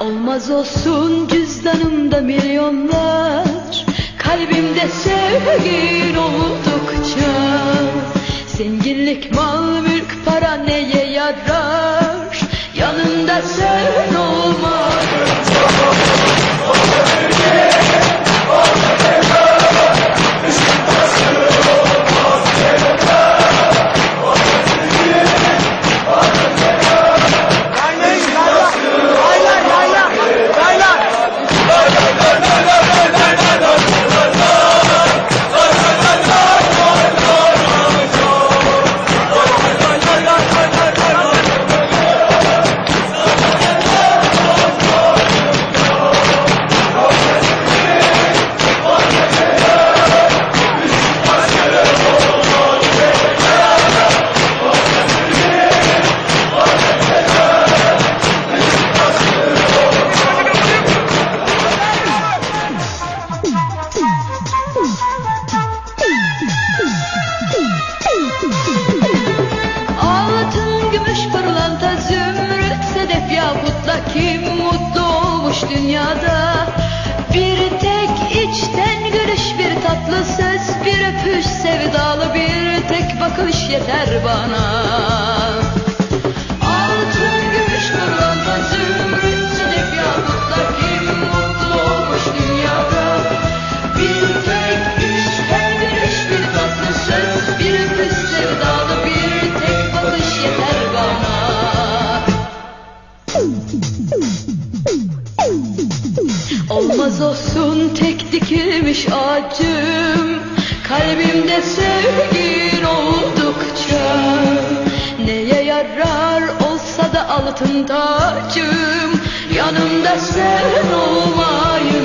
Olmaz olsun cüzdanımda milyonlar Kalbimde sevgin oldukça Zenginlik, mal, mülk, para neye yarar? Yanında sen gümüş, pırlanta, zümrüt, sedef, yakutla kim mutlu olmuş dünyada? Bir tek içten gülüş, bir tatlı ses, bir öpüş sevdalı, bir tek bakış yeter bana. Olmaz olsun tek dikilmiş ağacım Kalbimde sevgin oldukça. Neye yarar olsa da altın tacım Yanımda sen olmayınca